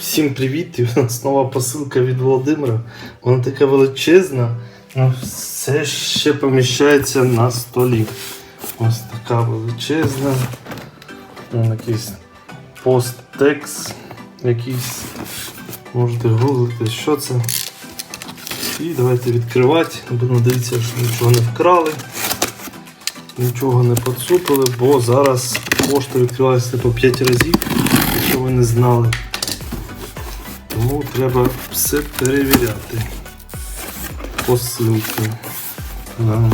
Всім привіт! І у нас нова посилка від Володимира. Вона така величезна, але все ще поміщається на столі. Ось така величезна. Вон якийсь посттекс якийсь. Можете гуглити, що це. І давайте відкривати. Будемо дивитися, що нічого не вкрали, нічого не поцупили, бо зараз пошта відкривається по 5 разів, якщо ви не знали. Треба все перевіряти. Посилки. Та-дам.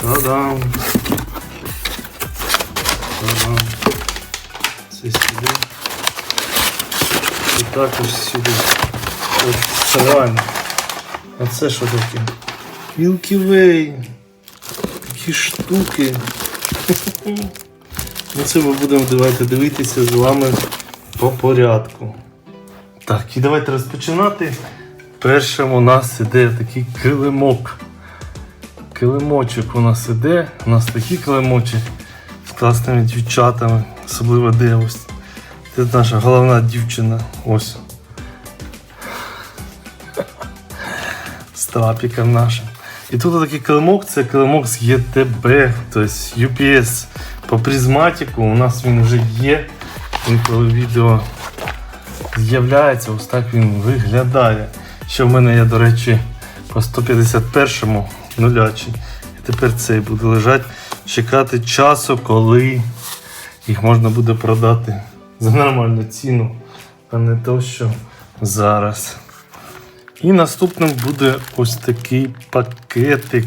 Та-дам. Це сюди. І також сюди. Ось срань. А це що таке? Way. Такі штуки. Ну це ми будемо давайте дивитися з вами по порядку. Так, і давайте розпочинати. Першим у нас іде такий килимок. Килимочок у нас іде. У нас такий килимочок з класними дівчатами, особливо де ось. Це наша головна дівчина. Ось. З трапіком нашим. І тут такий килимок, це килимок з ЄТБ, тобто UPS. По призматику у нас він вже є. Він коли відео з'являється, ось так він виглядає. Ще в мене є, до речі, по 151-му нулячий. І тепер цей буде лежати, чекати часу, коли їх можна буде продати за нормальну ціну, а не то, що зараз. І наступним буде ось такий пакетик.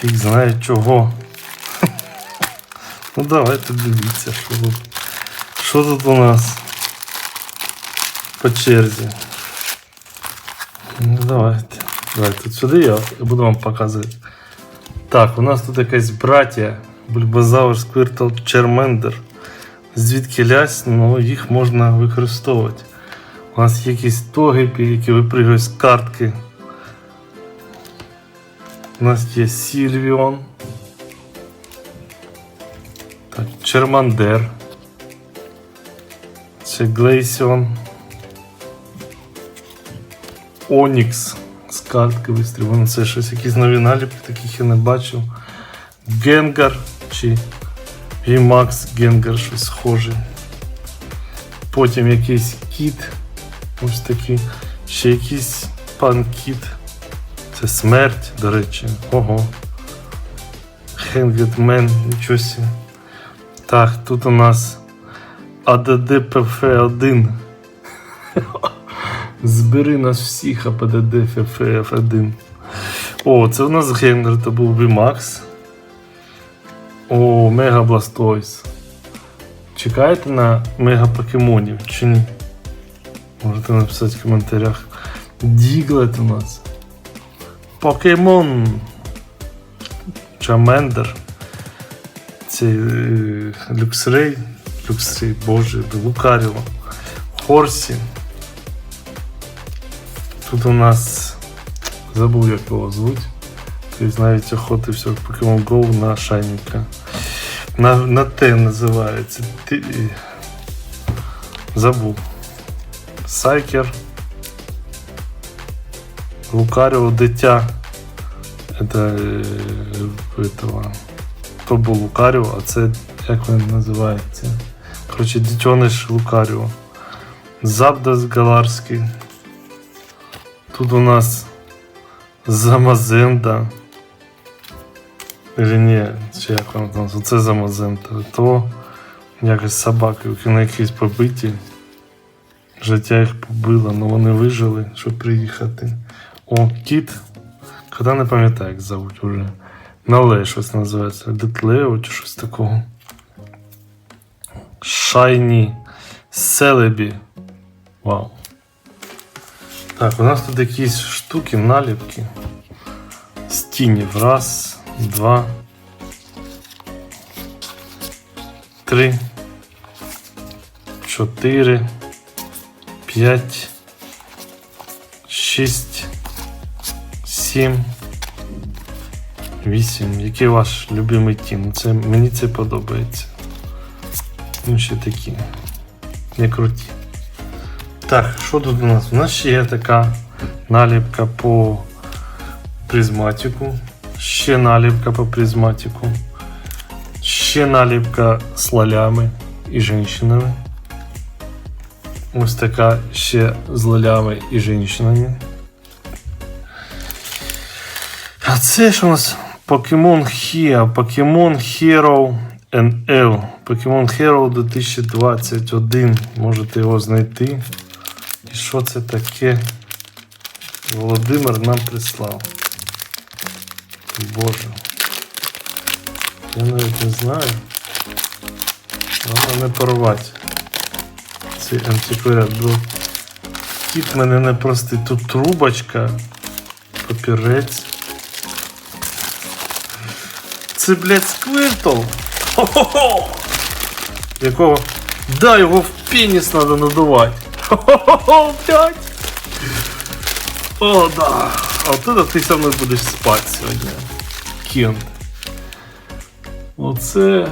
Фіг знає чого. Ну давайте дивіться, що тут. Що тут у нас? По черзі. Ну давайте. Давайте тут сюди я буду вам показувати. Так, у нас тут якась братія. Бульбазавр, Сквиртл, Чермендер. Звідки лясь, ну їх можна використовувати. У нас є якісь тогипі, які випригують з картки. У нас є Сільвіон. Так, Чермандер. Це Глейсіон. Онікс з картки вистрілено. Це щось якісь нові наліпки, таких я не бачив. Генгар чи VMAX Генгар, щось схоже. Потім якийсь кіт. Ось такий. Ще якийсь пан-кіт. Це смерть, до речі. Ого. Хенгетмен, нічого собі. Так, тут у нас АДД ПФ1. Збери нас всіх АПДД ФФ1. О, це у нас гендер, то був VMAX. О, Мега Бластойс. Чекаєте на мега покемонів чи ні? Можете написати в коментарях. Діглет у нас. Покемон. Чамендер. Цей е, Люксрей. Люксрей, боже, Лукаріо. Хорсі. Тут у нас забув, як його звуть. Тобто навіть охотився в Pokemon Go на шайника. На, на Т називається. Ти... Забув. Сайкер. Лукаріо дитя. Это е, этого. То був Лукаріо, а це як він називається? Коротше, дитяниш Лукаріо. Забдас Галарський. Тут у нас Замазенда. Или ні, чи як воно там, оце Замазенда. То якось собаки, вони якісь побиті. Життя їх побило, але вони вижили, щоб приїхати. О, кіт. Коли не пам'ятаю, як зовуть уже. Нале щось називається. Детлео чи щось такого. Шайні Селебі. Вау. Так, у нас тут якісь штуки, наліпки. Стінів. Раз, два. Три. Чотири. П'ять. Шість. Сім. Вісім. Який ваш любимий тім? Це, мені це подобається. Ну, ще такі. Не круті. Так, що тут у нас? У нас ще є така наліпка по призматику. Ще наліпка по призматику. Ще наліпка з лалями і жінками. Ось така ще з лалями і жінками. А це ж у нас Pokemon Hero, Pokemon Hero NL. Pokemon Hero 2021. Можете його знайти. І що це таке? Володимир нам прислав. Боже. Я навіть не знаю. Вона не порвати. Цей антикваріат. Бо кіт мене не простий. Тут трубочка, папірець. Це, блядь, сквиртл. Хо-хо-хо! Якого? Да, його в пеніс треба надувати. Хо-хо-хо, блядь! О, да. А от это ти со мною будеш спати сьогодні. Кент. Оце.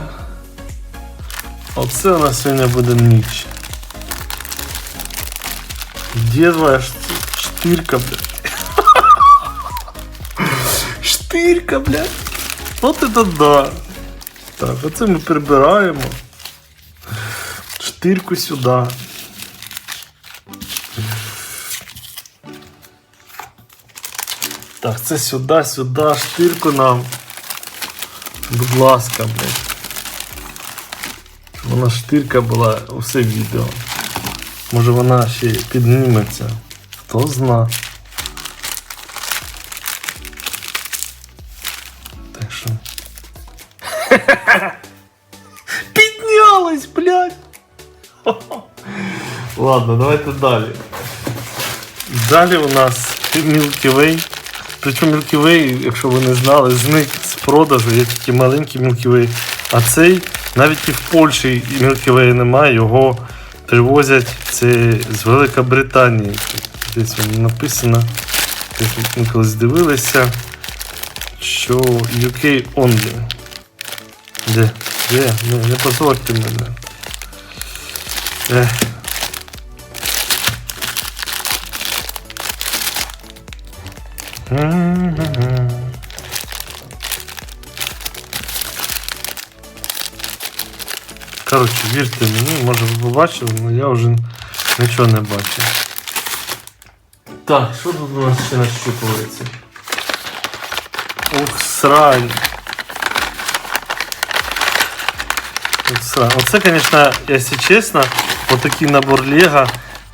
Оце у нас сьогодні буде ніч. Де твоя штирка, блядь? Штирка, блядь. От это да. Так, оце ми прибираємо. Штирку сюди. Так, це сюди, сюди, штирку нам. Будь ласка, блядь. Вона штирка була усе відео. Може вона ще підніметься. Хто зна. Так що. Піднялась, блядь! Ладно, давайте далі. Далі у нас Milky Way. Причому Milky якщо ви не знали, зник з продажу, є тільки маленький Milky Way. А цей, навіть і в Польщі Milky Way немає, його привозять це з Великобританії. Десь воно написано. Ми колись дивилися, що UK only. Де? Де? Не, не позорте мене. Ех. Коротше, вірте мені, може ви побачили, але я вже нічого не бачив. Так, що тут у нас ще нащупується? Ух, срань. Ух, срань. Оце, звісно, якщо чесно, отакий набор Лего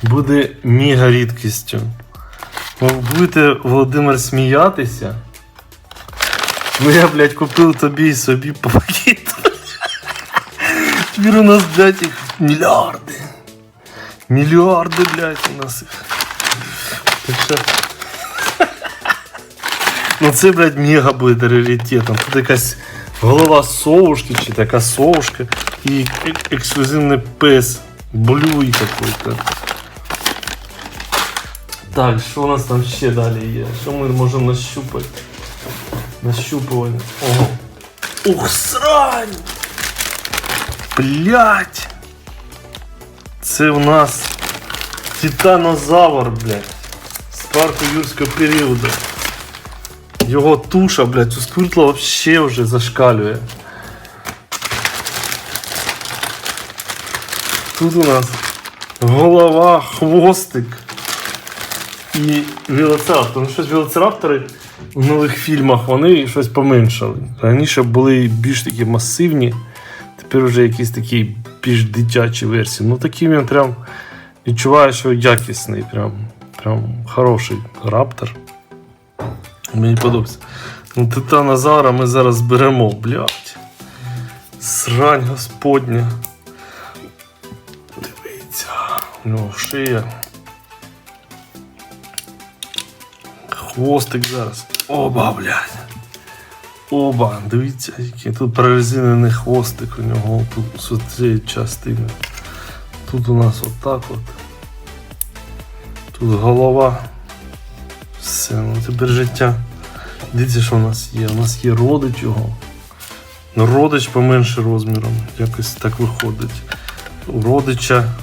буде мега рідкістю. Ви будете, Володимир, сміятися. Ну я, блядь, купив тобі і собі по пакету. Тепер у нас, блядь, їх мільярди. Мільярди, блядь, у нас їх. Так що... Ну це, блядь, мега буде раритетом. Тут якась голова совушки чи така совушка і ек- ексклюзивний пес. Блюй какой-то. Так, що у нас там ще далі є? Що ми можемо нащупати? Нащупування. Ого. Ух, срань! Блять! Це у нас титанозавр, блядь. З парку юрського періоду. Його туша, блядь, у сквиртла вообще вже зашкалює. Тут у нас голова, хвостик і велоцираптор. Ну, щось велоцираптори в нових фільмах вони щось поменшали. Раніше були більш такі масивні, тепер вже якісь такі більш дитячі версії. Ну такий він прям відчуваю, що якісний, прям, прям хороший раптор. Мені подобається. Ну, титанозавра ми зараз беремо, блядь. Срань господня. Дивіться, у нього шия. Хвостик зараз. Оба, блядь. Оба, дивіться, який тут прорезинений хвостик у нього тут з цієї частини. Тут у нас отак от. Тут голова. Все, ну тепер життя. Дивіться, що у нас є. У нас є родич його. Ну, родич поменше розміром. Якось так виходить. У родича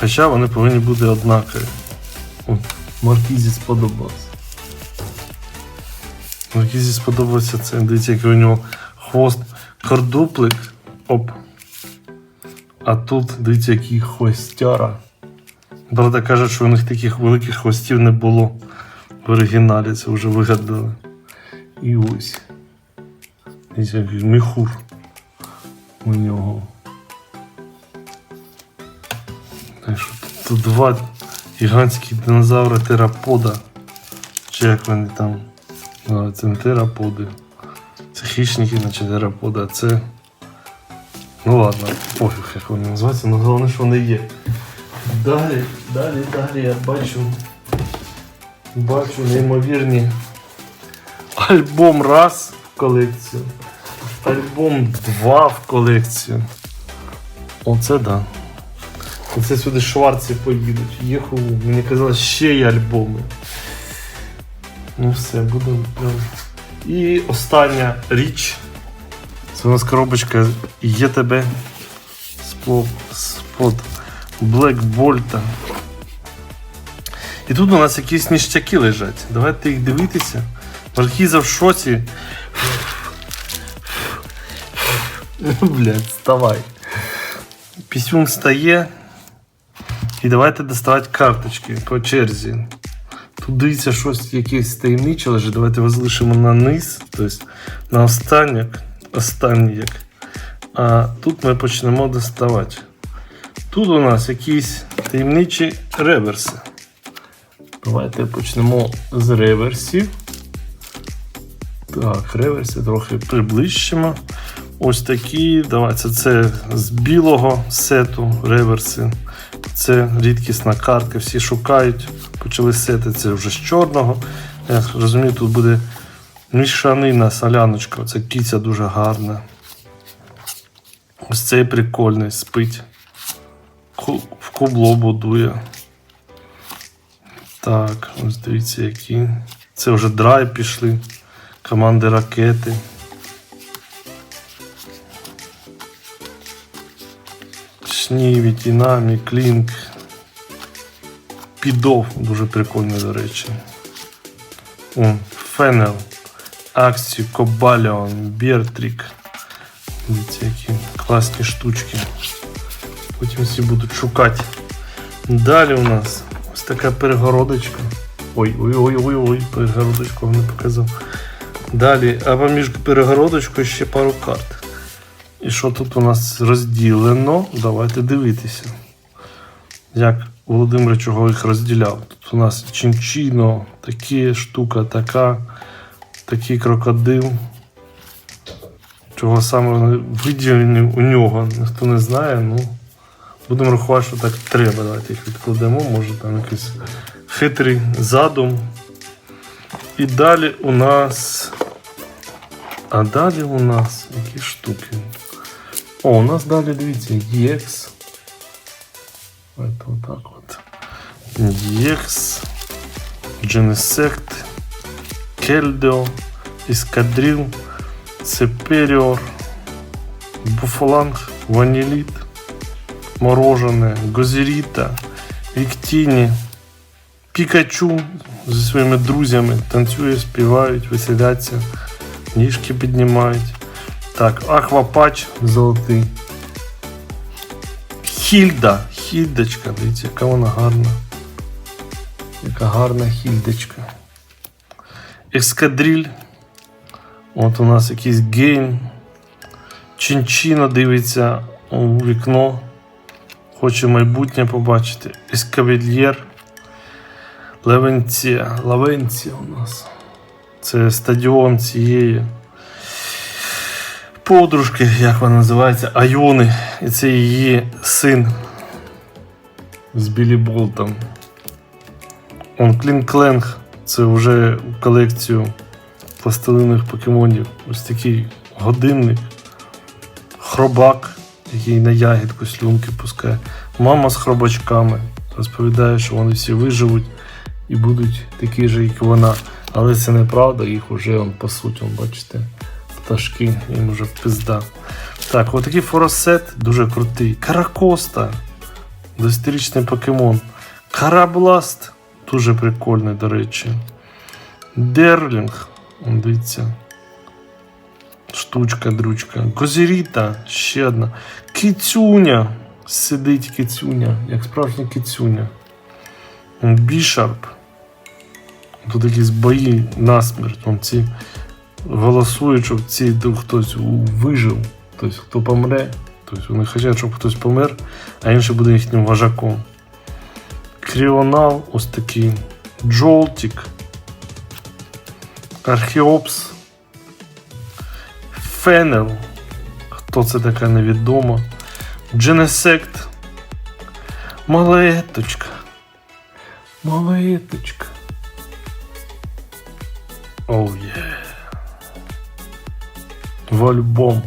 Хоча вони повинні бути однакові. О, Маркізі сподобалось. Маркізі сподобався це. Дивіться, який у нього хвост кордуплик. Оп. А тут дивіться, який хвостяра. Правда, кажуть, що у них таких великих хвостів не було. В оригіналі це вже вигадали. І ось. Дивіться, який міхур у нього. Що тут, два гігантські динозаври терапода. Чи як вони там? Це не тераподи. Це хищники, наче терапода, це. Ну ладно, пофіг, як вони називаються, але головне, що вони є. Далі, далі, далі я бачу. Бачу неймовірні. Альбом раз в колекцію. Альбом два в колекцію. Оце да. Оце сюди шварці поїдуть. Єху, мені казали, ще є альбоми. Ну все, будемо. І остання річ. Це у нас коробочка ЄТБ з-под Black Bolt. І тут у нас якісь ніштяки лежать. Давайте їх дивитися. Маркіза в шоці. Блядь, вставай. Пісюн стає. І давайте доставати карточки по черзі. Тут дивіться щось якесь таємниче лежить. Давайте його залишимо на низ, тобто на останнyak. Останній. А тут ми почнемо доставати. Тут у нас якісь таємничі реверси. Давайте почнемо з реверсів. Так, реверси трохи приближимо. Ось такі. Давайте це з білого сету реверси. Це рідкісна картка, всі шукають. Почали сети це вже з чорного. Я розумію, тут буде мішанина, соляночка. Це кіця дуже гарна. Ось цей прикольний спить. В кубло будує. Так, ось дивіться, які. Це вже драйв пішли. Команди ракети. Шніві, Тінамі, Клінк. Підов, дуже прикольний, до речі. О, Фенел, Аксі, Кобаліон, Бертрік. Дивіться, які класні штучки. Потім всі будуть шукати. Далі у нас ось така перегородочка. Ой, ой, ой, ой, ой, перегородочку не показав. Далі, а поміж перегородочкою ще пару карт. І що тут у нас розділено? Давайте дивитися. Як Володимир чого їх розділяв. Тут у нас чинчино, такі штука, така, такий крокодил. Чого саме виділені у нього, ніхто не знає, ну. Будемо рахувати, що так треба. Давайте їх відкладемо, може там якийсь хитрий задум. І далі у нас. А далі у нас які штуки. О, у нас далі, дивіться, EX. Это вот так вот. EX, Genesect, Keldeo, Escadrille, Superior, Буфаланг, Ванилит, Мороженое, Гозеріта, Віктіні, Пікачу зі своїми друзями танцює, співають, веселяться, ніжки піднімають. Так, Аквапач золотий. Хільда. Хільдочка, дивіться, яка вона гарна. Яка гарна хільдочка. Ескадриль. От у нас якийсь гейм. Чинчина дивиться у вікно. Хоче майбутнє побачити. Ескавельєр. Левенція. Лавенція у нас. Це стадіон цієї подружки, як вона називається, Айони. І це її син з Білі Болтом. Он Клін Кленг. Це вже колекцію пластилинових покемонів. Ось такий годинник. Хробак, який на ягідку слюнки пускає. Мама з хробачками. Розповідає, що вони всі виживуть і будуть такі ж, як вона. Але це неправда, їх вже по суті, бачите, пташки, їм вже пизда. Так, отакий форосет дуже крутий. Каракоста. Дострічний покемон. Карабласт. Дуже прикольний, до речі. Дерлінг. Дивіться. Штучка, дручка. Козіріта. Ще одна. Кицюня. Сидить кицюня, як справжня кицюня. Бішарп. Тут якісь бої насмерть. Вон ці голосують, щоб ці хтось вижив. Тобто хто помре. Тобто вони хочуть, щоб хтось помер, а інший буде їхнім вожаком. Кріонал, ось такий. Джолтік. Археопс. Фенел. Хто це така невідома. Дженесект. Малеточка. Малеточка. Оу є. В альбом.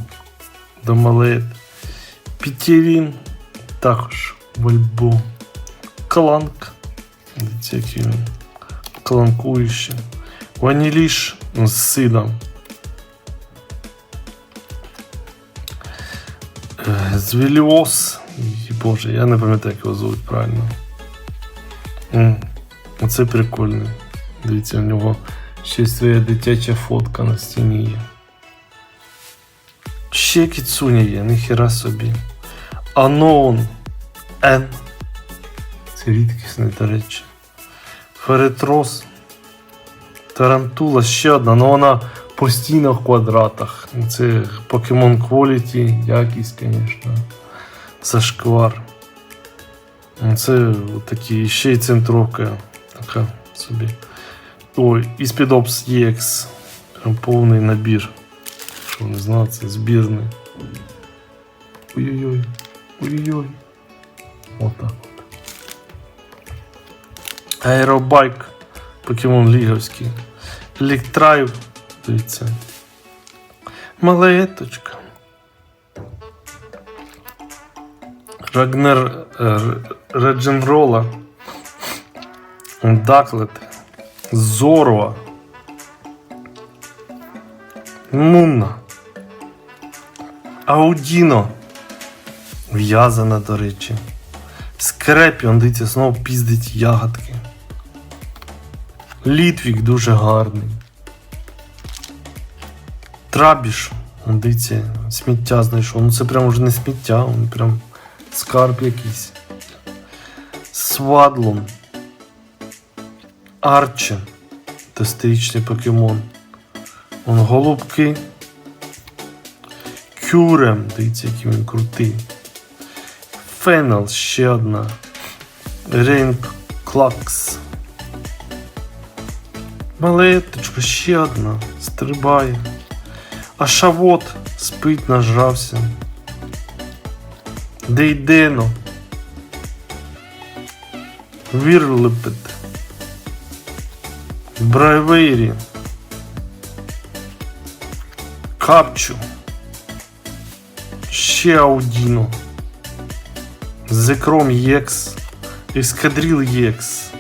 До малет. Пітерін. Також в альбом. Кланк. Дивіться, який він. Кланкуючий. Ваніліш з сином. Е, Звіліос. Боже, я не пам'ятаю, як його звуть правильно. Оце прикольно. Дивіться, у нього ще своя дитяча фотка на стіні є. Ще кіцуня є, ніхіра собі. Unknown N. Це рідкісний, до речі. Феретрос. Тарантула ще одна, але вона постійно в квадратах. Це Pokemon Quality, якість, звісно. Зашквар. Це такі ще й центровка. Така собі. Ой, і Speedops EX. Повний набір. Що не знав, це збірний. Ой-ой-ой. Ой-ой-ой. Отак от. Аеробайк. Покемон Ліговський. Електрайв. Дивіться. Малеточка. Рагнер е, Редженрола. Даклет. Зорва. Мунна. Аудіно. В'язана, до речі. Скрепіон, дивіться, знову піздить ягодки. Літвік дуже гарний. Трабіш. Он, Дивіться, сміття знайшов. Ну це прям уже не сміття, он прям скарб якийсь. Свадлон. Арче. Тестичний покемон. Он голубки. Кюрем. Дивіться, який він крутий. Фенел ще одна. Рейн Клакс. Малеточка, ще одна. Стрибає. А шавот спить, нажрався. Дейдено. Вірлипет. Брайвейрі. Капчу. Ще Аудіно. Зекром ЄКС. Ескадрил ЄКС.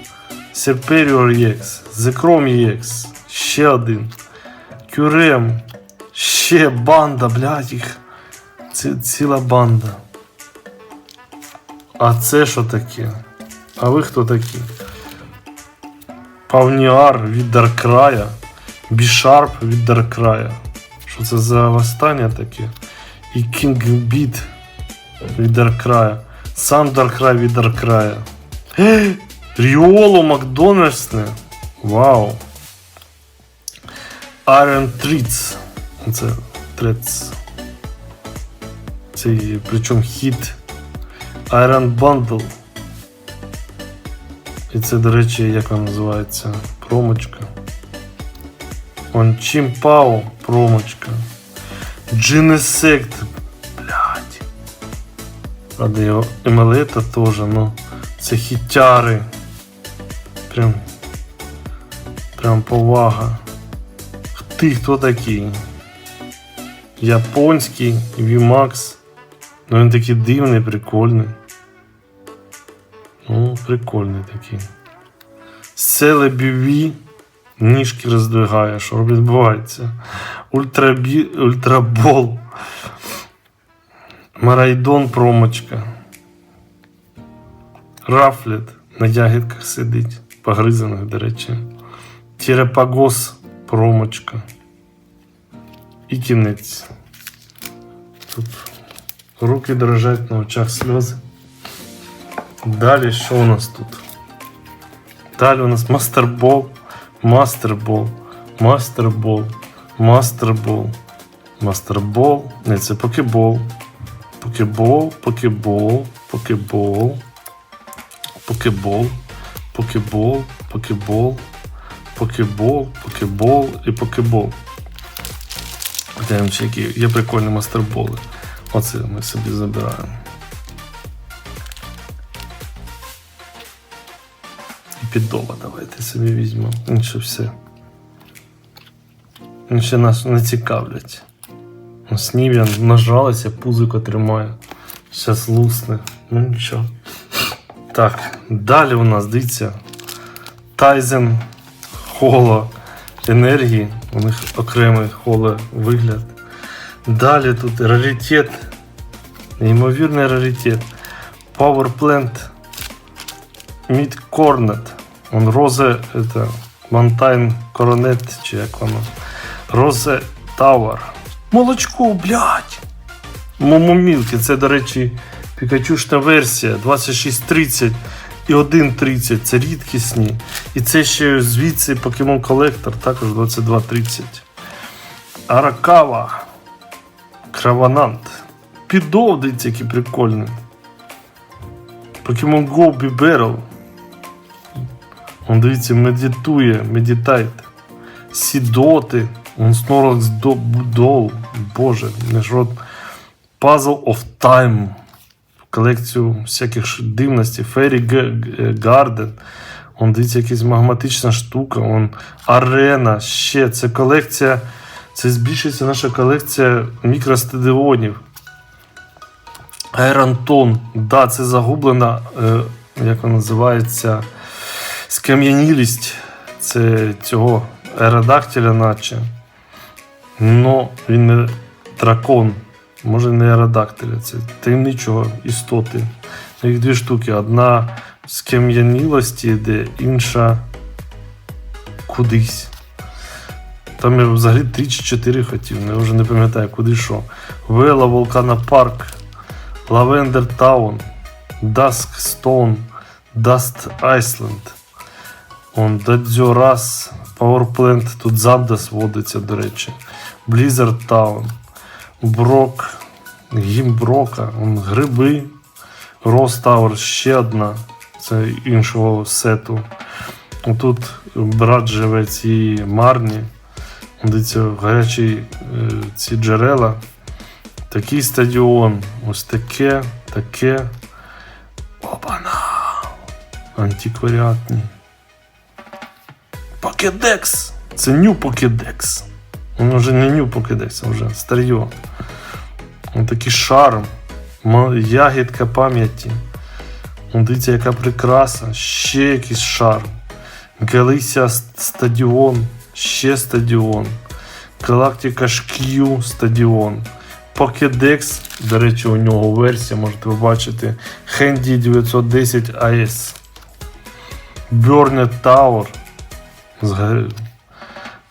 Серперіор ЄКС. Зекром ЄКС. Ще один. Кюрем. Ще банда, блядь, їх. Ці, ціла банда. А це що таке? А ви хто такі? Павніар від Даркрая. Бішарп від Даркрая. Що це за восстання таке? І Біт від Даркрая. Сам Даркрай від Даркрая. Ріоло Макдональдсне. Вау. Iron Treats. Це Трец. Це причому хіт. Iron Bundle. І це, до речі, як вона називається? Промочка. Он Чимпао промочка. Джинесект. Блять. Правда, його емелета теж, ну. Це хітяри. Прям. Прям повага. Ти хто такий? Японський VMAX. Ну він такий дивний, прикольний. Ну, прикольний такий. Селебіві. Ніжки роздвигає, що відбувається. Ультрабі... Ультрабол. Марайдон промочка. Рафлет на ягідках сидить, погризаних, до речі. Тірепагос промочка. І кінець. Тут руки дрожать на очах сльози. Далі що у нас тут? Далі у нас мастербол, мастербол, мастербол, мастербол, мастербол. Не, це покебол. Покебол, покебол, покебол, покебол, покебол, покебол, покебол, покебол і покебол. Ще які є прикольні мастерболи. Оце ми собі забираємо. І піддола давайте собі візьмемо. Інше все. Інше нас не цікавлять. Ну, Снів'ян нажалася, пузико тримає. Щас лусне. Ну нічого. Так, далі у нас, дивіться. Тайзен холо енергії. У них окремий холо вигляд. Далі тут раритет. Неймовірний раритет. Power Plant. Mid Cornet. Он Розе, это Mountain Coronet, чи як воно. Розе Tower. Молочко, блядь! Момомілки, це, до речі, пікачушна версія 2630 і 1.30. Це рідкісні. І це ще звідси Pokemon Collector, також 2230. Аракава. Краванант. Підов, дивіться, який прикольний. Pokemon Go Bibarel. Он дивіться, медитує, медітайт. Сідоти. Он Snorlax до Боже, ж. Puzzle of Time. Колекцію всяких дивностей. Fairy Garden. Он дивіться, якась магматична штука. Он арена. Ще це колекція. Це збільшується наша колекція мікростадіонів. Айронтон. Да, це загублена, е, як вона називається, скам'янілість. Цього аеродактиля, наче. Ну, він не дракон. Може не аеродактиля, це таємничого істоти. Їх дві штуки. Одна з кам'янілості йде, інша кудись. Там я взагалі 3 чи 4 хотів, я вже не пам'ятаю, куди що. Вела Волкана Парк, Лавендер Таун, Даск Стоун, Даст Айсленд. Дадзьо Рас, Powerplant, тут Запдас водиться, до речі. Blizzard Town, Брок, он Гриби, Рос Тауер, ще одна. Це іншого сету. Тут брат живе ці марні. Дивіться, гарячі е, ці джерела. Такий стадіон. Ось таке, таке. Опана. Антикваріатні. Покедекс. Це ню Покедекс. Він вже не ню а вже старьо. Такий шарм. Ягідка пам'яті. Дивіться, яка прикраса. Ще якийсь шарм. Галися стадіон. Ще стадіон. Галактика Шк'ю стадіон. Покедекс, до речі, у нього версія, можете побачити. Хенді 910 AS. Burnet Tower.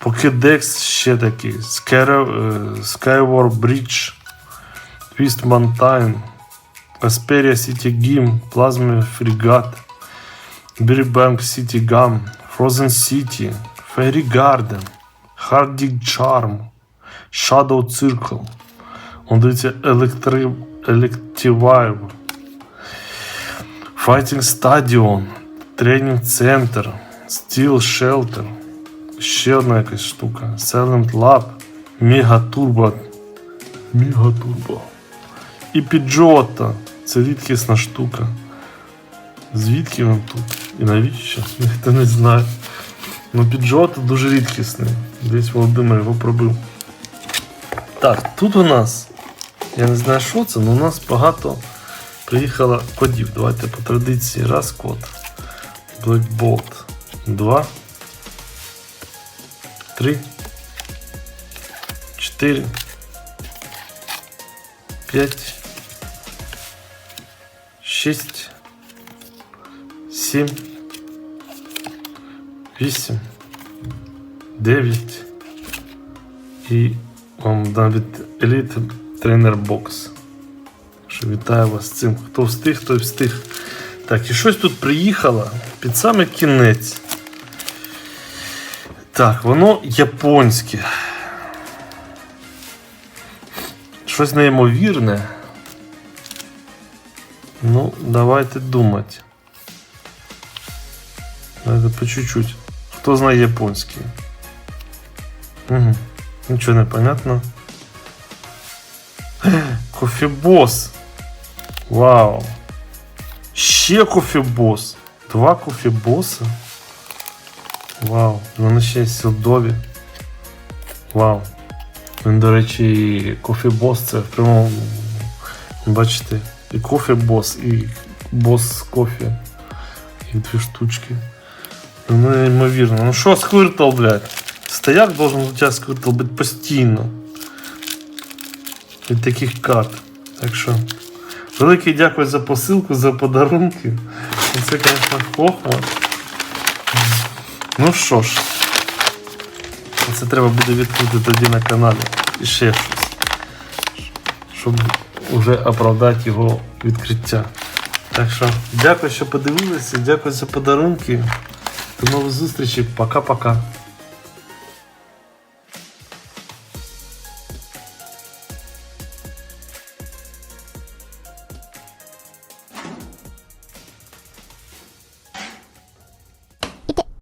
Покедекс ще такий. Е, Skyward Bridge. Twist Mountain. Asperia City Gym. Plasma Frigate. Berrybank City Gum. Frozen City. Fairy Garden. Hardig Charm. Shadow Circle. Он дивиться Electri... Electivire. Fighting Stadion. Тренінг Центр. Steel Shelter. Ще одна якась штука. Silent Lab. Мега Turbo. Мега Turbo. І Піджота. Це рідкісна штука. Звідки він тут? І навіщо? Ніхто не знає. Ну, Піджота дуже рідкісний. Десь Володимир його пробив. Так, тут у нас. Я не знаю, що це, але у нас багато приїхало кодів. Давайте по традиції. Раз код. Black. Два. Три. Чотири. П'ять. Шість. сім, вісім, дев'ять. І вам навіть еліт тренер бокс. Що вітаю вас з цим. Хто встиг, той встиг. Так, і щось тут приїхало під саме кінець. Так, воно японське. Щось неймовірне. Ну, давайте думати. Давайте по чуть-чуть. Хто знає японський? Угу. Нічого не понятно. Кофебос. Вау. Ще кофебос. Два кофебоса. Вау. Вони ще й. Вау. Він, до речі, кофебос це в прямому. Бачите, і кофебос, і бос кофе. І дві штучки. Ну, неймовірно. Ну що, Сквиртл, блядь? Стояк должен у тебя Сквиртл бути постійно. Від таких карт. Так що. Велике дякую за посилку, за подарунки. Це, звісно, хохма. Ну що ж, це треба буде відкрити тоді на каналі. І ще щось. Щоб вже оправдати його відкриття. Так що, дякую, що подивилися, дякую за подарунки. До нових зустрічей. Пока-пока.